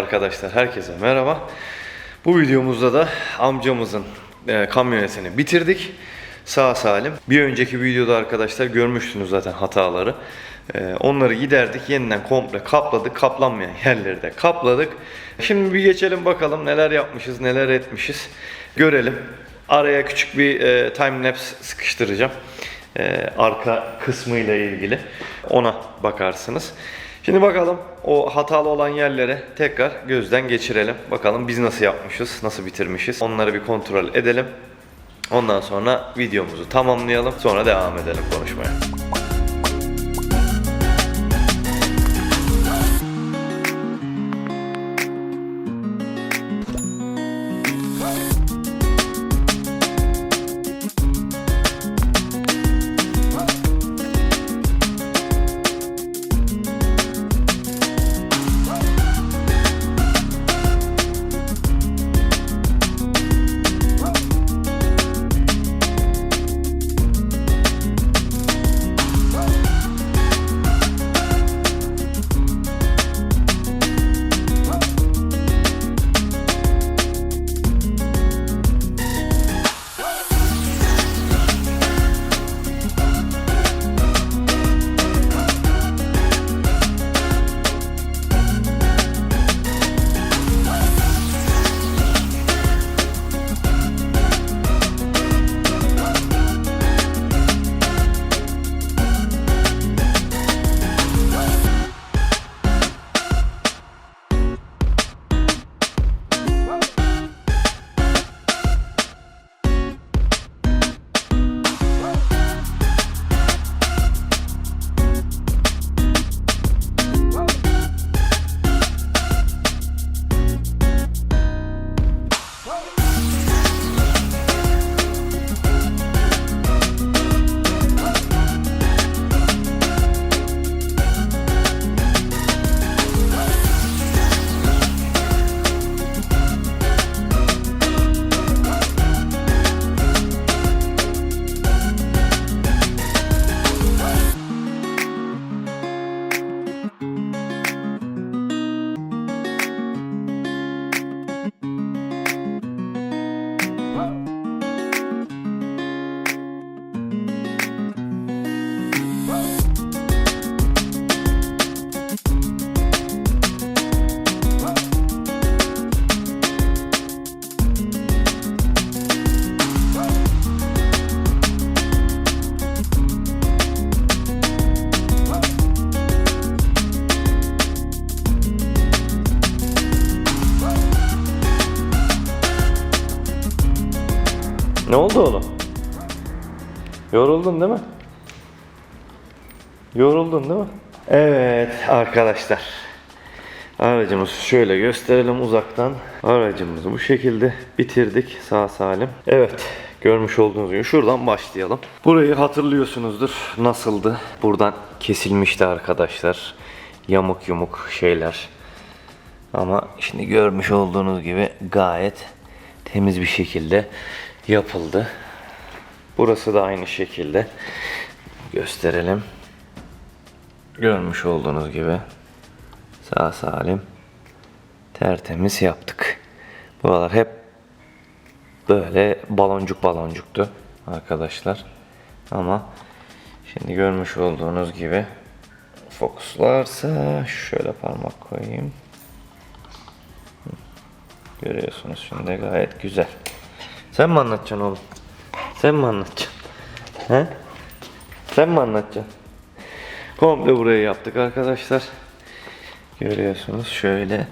Arkadaşlar herkese merhaba. Bu videomuzda da amcamızın e, kamyonetini bitirdik. Sağ salim. Bir önceki videoda arkadaşlar görmüştünüz zaten hataları. E, onları giderdik. Yeniden komple kapladık. Kaplanmayan yerleri de kapladık. Şimdi bir geçelim bakalım neler yapmışız, neler etmişiz. Görelim. Araya küçük bir e, time lapse sıkıştıracağım. E, arka kısmıyla ilgili. Ona bakarsınız. Şimdi bakalım o hatalı olan yerlere tekrar gözden geçirelim. Bakalım biz nasıl yapmışız, nasıl bitirmişiz. Onları bir kontrol edelim. Ondan sonra videomuzu tamamlayalım. Sonra devam edelim konuşmaya. Ne oldu oğlum? Yoruldun değil mi? Yoruldun değil mi? Evet arkadaşlar. Aracımızı şöyle gösterelim uzaktan. Aracımızı bu şekilde bitirdik sağ salim. Evet görmüş olduğunuz gibi şuradan başlayalım. Burayı hatırlıyorsunuzdur. Nasıldı? Buradan kesilmişti arkadaşlar. Yamuk yumuk şeyler. Ama şimdi görmüş olduğunuz gibi gayet temiz bir şekilde yapıldı. Burası da aynı şekilde gösterelim. Görmüş olduğunuz gibi sağ salim tertemiz yaptık. Buralar hep böyle baloncuk baloncuktu arkadaşlar. Ama şimdi görmüş olduğunuz gibi fokuslarsa şöyle parmak koyayım. Görüyorsunuz şimdi gayet güzel. Sen mi anlatacaksın oğlum? Sen mi anlatacaksın? He? Sen mi anlatacaksın? Komple burayı yaptık arkadaşlar. Görüyorsunuz şöyle.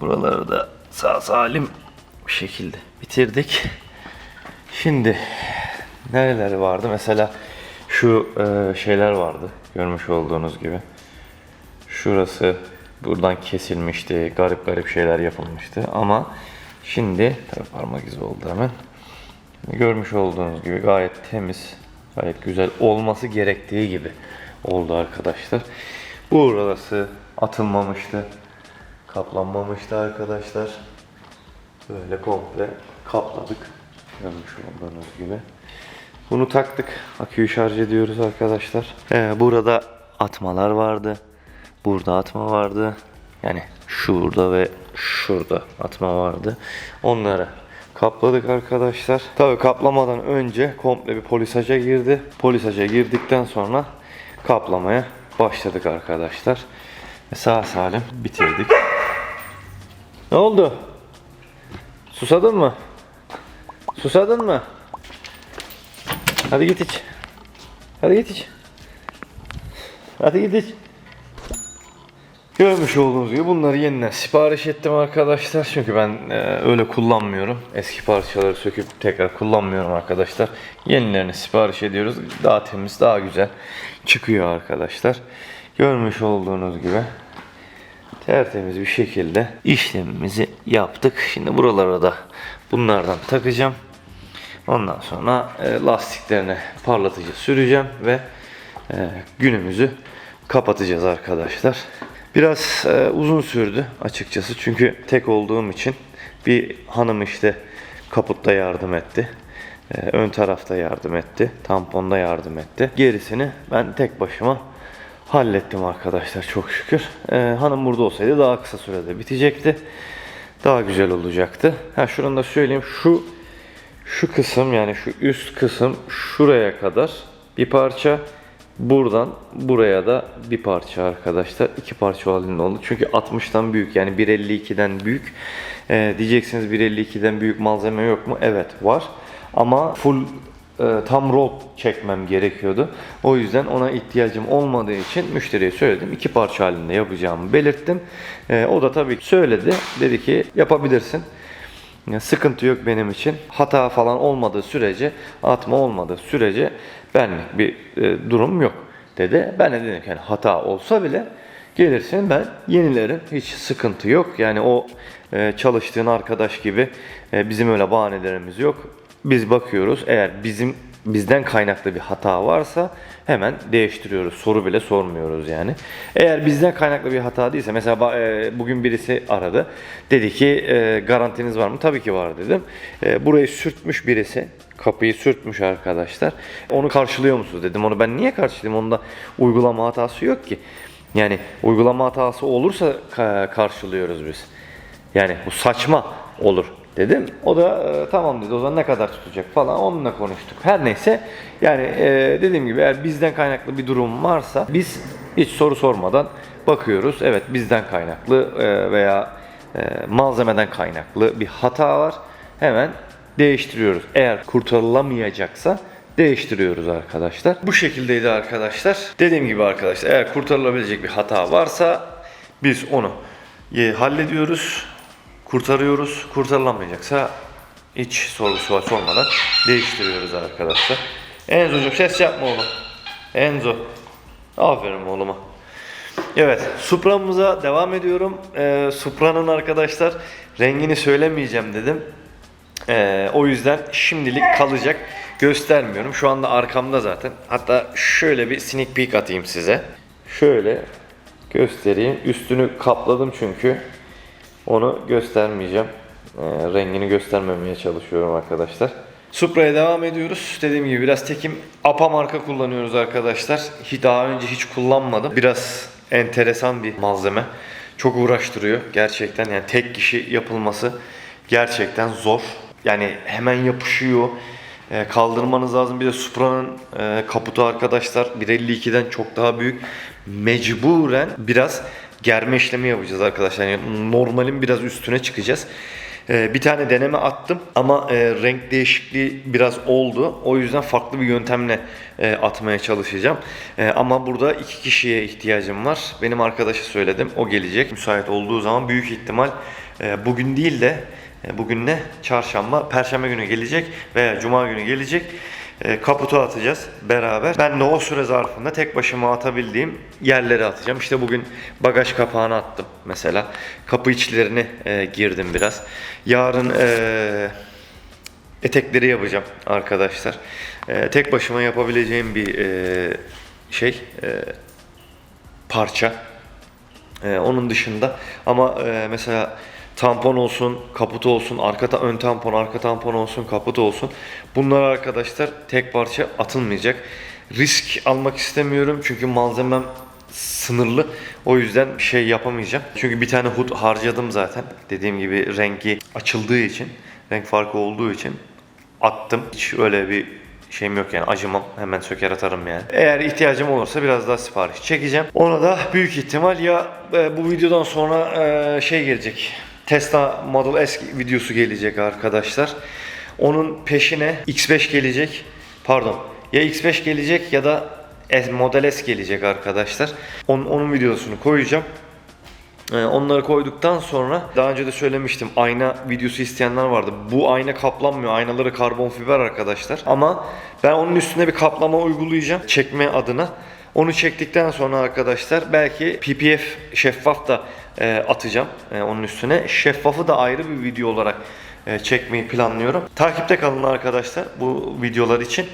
Buraları da sağ salim bir şekilde bitirdik. Şimdi nereleri vardı? Mesela şu e, şeyler vardı. Görmüş olduğunuz gibi. Şurası buradan kesilmişti. Garip garip şeyler yapılmıştı. Ama şimdi tabii parmak izi oldu hemen. Görmüş olduğunuz gibi gayet temiz, gayet güzel olması gerektiği gibi oldu arkadaşlar. Burası atılmamıştı. Kaplanmamıştı arkadaşlar. Böyle komple kapladık. Görmüş olduğunuz gibi. Bunu taktık. Aküyü şarj ediyoruz arkadaşlar. Ee, burada atmalar vardı. Burada atma vardı. Yani şurada ve şurada atma vardı. Onları kapladık arkadaşlar. Tabii kaplamadan önce komple bir polisaja girdi. Polisaja girdikten sonra kaplamaya başladık arkadaşlar. Sağ salim bitirdik. Ne oldu? Susadın mı? Susadın mı? Hadi git iç. Hadi git iç. Hadi git iç. Görmüş olduğunuz gibi bunları yeniden sipariş ettim arkadaşlar. Çünkü ben e, öyle kullanmıyorum. Eski parçaları söküp tekrar kullanmıyorum arkadaşlar. Yenilerini sipariş ediyoruz. Daha temiz, daha güzel çıkıyor arkadaşlar. Görmüş olduğunuz gibi tertemiz bir şekilde işlemimizi yaptık. Şimdi buralara da bunlardan takacağım. Ondan sonra e, lastiklerine parlatıcı süreceğim ve e, günümüzü kapatacağız arkadaşlar. Biraz e, uzun sürdü açıkçası çünkü tek olduğum için bir hanım işte kaputta yardım etti. E, ön tarafta yardım etti. Tamponda yardım etti. Gerisini ben tek başıma hallettim arkadaşlar çok şükür. E, hanım burada olsaydı daha kısa sürede bitecekti. Daha güzel olacaktı. Ha şunu da söyleyeyim. Şu şu kısım yani şu üst kısım şuraya kadar bir parça. Buradan buraya da bir parça arkadaşlar. iki parça halinde oldu. Çünkü 60'tan büyük yani 1.52'den büyük. Ee, diyeceksiniz 1.52'den büyük malzeme yok mu? Evet var. Ama full e, tam roll çekmem gerekiyordu. O yüzden ona ihtiyacım olmadığı için müşteriye söyledim. iki parça halinde yapacağımı belirttim. Ee, o da tabii söyledi. Dedi ki yapabilirsin. Ya sıkıntı yok benim için. Hata falan olmadığı sürece, atma olmadığı sürece benlik bir e, durum yok dedi. Ben de dedim ki yani hata olsa bile gelirsin ben yenilerim. Hiç sıkıntı yok. Yani o e, çalıştığın arkadaş gibi e, bizim öyle bahanelerimiz yok. Biz bakıyoruz. Eğer bizim bizden kaynaklı bir hata varsa hemen değiştiriyoruz. Soru bile sormuyoruz yani. Eğer bizden kaynaklı bir hata değilse mesela e, bugün birisi aradı. Dedi ki e, garantiniz var mı? Tabii ki var dedim. E, burayı sürtmüş birisi. Kapıyı sürtmüş arkadaşlar. Onu karşılıyor musunuz dedim. Onu ben niye karşılayayım? Onda uygulama hatası yok ki. Yani uygulama hatası olursa ka- karşılıyoruz biz. Yani bu saçma olur dedim. O da e, tamam dedi. O zaman ne kadar tutacak falan onunla konuştuk. Her neyse yani e, dediğim gibi eğer bizden kaynaklı bir durum varsa biz hiç soru sormadan bakıyoruz. Evet bizden kaynaklı e, veya e, malzemeden kaynaklı bir hata var. Hemen değiştiriyoruz. Eğer kurtarılamayacaksa değiştiriyoruz arkadaşlar. Bu şekildeydi arkadaşlar. Dediğim gibi arkadaşlar eğer kurtarılabilecek bir hata varsa biz onu hallediyoruz, kurtarıyoruz. Kurtarılamayacaksa hiç sorgu sual sormadan değiştiriyoruz arkadaşlar. Enzo'cum ses yapma oğlum. Enzo. Aferin oğluma. Evet, Supra'mıza devam ediyorum. Ee, Supra'nın arkadaşlar rengini söylemeyeceğim dedim. Ee, o yüzden şimdilik kalacak. Göstermiyorum. Şu anda arkamda zaten. Hatta şöyle bir sneak peek atayım size. Şöyle göstereyim. Üstünü kapladım çünkü. Onu göstermeyeceğim. Ee, rengini göstermemeye çalışıyorum arkadaşlar. Supra'ya devam ediyoruz. Dediğim gibi biraz tekim APA marka kullanıyoruz arkadaşlar. Hiç daha önce hiç kullanmadım. Biraz enteresan bir malzeme. Çok uğraştırıyor gerçekten. Yani tek kişi yapılması gerçekten zor. Yani hemen yapışıyor. Ee, kaldırmanız lazım. Bir de Supra'nın e, kaputu arkadaşlar 1.52'den çok daha büyük. Mecburen biraz germe işlemi yapacağız arkadaşlar. Yani normalin biraz üstüne çıkacağız. Ee, bir tane deneme attım ama e, renk değişikliği biraz oldu. O yüzden farklı bir yöntemle e, atmaya çalışacağım. E, ama burada iki kişiye ihtiyacım var. Benim arkadaşa söyledim. O gelecek. Müsait olduğu zaman büyük ihtimal e, bugün değil de e, bugün ne? Çarşamba, perşembe günü gelecek veya cuma günü gelecek. E, kaputu atacağız beraber. Ben de o süre zarfında tek başıma atabildiğim yerlere atacağım. İşte bugün bagaj kapağını attım mesela. Kapı içlerini e, girdim biraz. Yarın e, etekleri yapacağım arkadaşlar. E, tek başıma yapabileceğim bir e, şey e, parça. Ee, onun dışında ama e, mesela tampon olsun, kaput olsun, arka ta- ön tampon, arka tampon olsun, kaput olsun. Bunlar arkadaşlar tek parça atılmayacak. Risk almak istemiyorum çünkü malzemem sınırlı. O yüzden bir şey yapamayacağım. Çünkü bir tane HUD harcadım zaten. Dediğim gibi rengi açıldığı için, renk farkı olduğu için attım. Hiç öyle bir şeyim yok yani acımam. Hemen söker atarım yani. Eğer ihtiyacım olursa biraz daha sipariş çekeceğim. Ona da büyük ihtimal ya e, bu videodan sonra e, şey gelecek. Tesla Model S videosu gelecek arkadaşlar. Onun peşine X5 gelecek. Pardon. Ya X5 gelecek ya da Model S gelecek arkadaşlar. Onun, onun videosunu koyacağım. Ee, Onları koyduktan sonra daha önce de söylemiştim ayna videosu isteyenler vardı. Bu ayna kaplanmıyor. Aynaları karbon fiber arkadaşlar. Ama ben onun üstüne bir kaplama uygulayacağım çekme adına. Onu çektikten sonra arkadaşlar belki PPF şeffaf da e, atacağım e, onun üstüne. Şeffafı da ayrı bir video olarak e, çekmeyi planlıyorum. Takipte kalın arkadaşlar bu videolar için.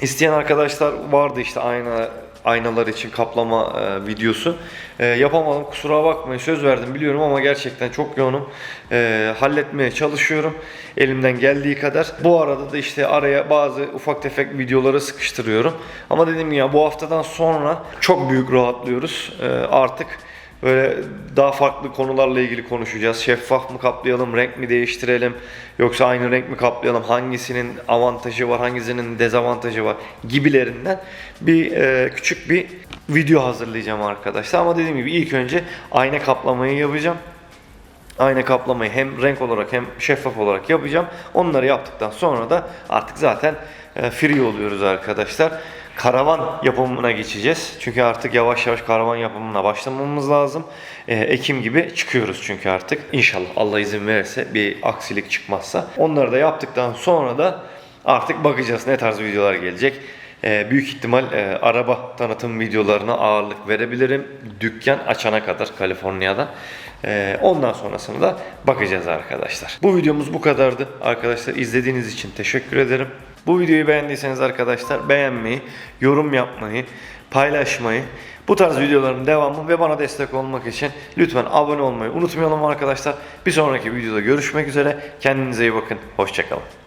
İsteyen arkadaşlar vardı işte ayna aynalar için kaplama e, videosu. E, yapamadım kusura bakmayın söz verdim biliyorum ama gerçekten çok yoğunum. E, halletmeye çalışıyorum elimden geldiği kadar. Bu arada da işte araya bazı ufak tefek videoları sıkıştırıyorum. Ama gibi ya bu haftadan sonra çok büyük rahatlıyoruz. E, artık Böyle daha farklı konularla ilgili konuşacağız. Şeffaf mı kaplayalım, renk mi değiştirelim, yoksa aynı renk mi kaplayalım, hangisinin avantajı var, hangisinin dezavantajı var gibilerinden bir e, küçük bir video hazırlayacağım arkadaşlar. Ama dediğim gibi ilk önce ayna kaplamayı yapacağım. Ayna kaplamayı hem renk olarak hem şeffaf olarak yapacağım. Onları yaptıktan sonra da artık zaten e, free oluyoruz arkadaşlar. Karavan yapımına geçeceğiz. Çünkü artık yavaş yavaş karavan yapımına başlamamız lazım. E, Ekim gibi çıkıyoruz çünkü artık. İnşallah Allah izin verirse bir aksilik çıkmazsa. Onları da yaptıktan sonra da artık bakacağız ne tarz videolar gelecek. Ee, büyük ihtimal e, araba tanıtım videolarına ağırlık verebilirim. Dükkan açana kadar Kaliforniya'da. Ee, ondan sonrasını da bakacağız arkadaşlar. Bu videomuz bu kadardı. Arkadaşlar izlediğiniz için teşekkür ederim. Bu videoyu beğendiyseniz arkadaşlar beğenmeyi, yorum yapmayı, paylaşmayı, bu tarz videoların devamı ve bana destek olmak için lütfen abone olmayı unutmayalım arkadaşlar. Bir sonraki videoda görüşmek üzere. Kendinize iyi bakın. Hoşçakalın.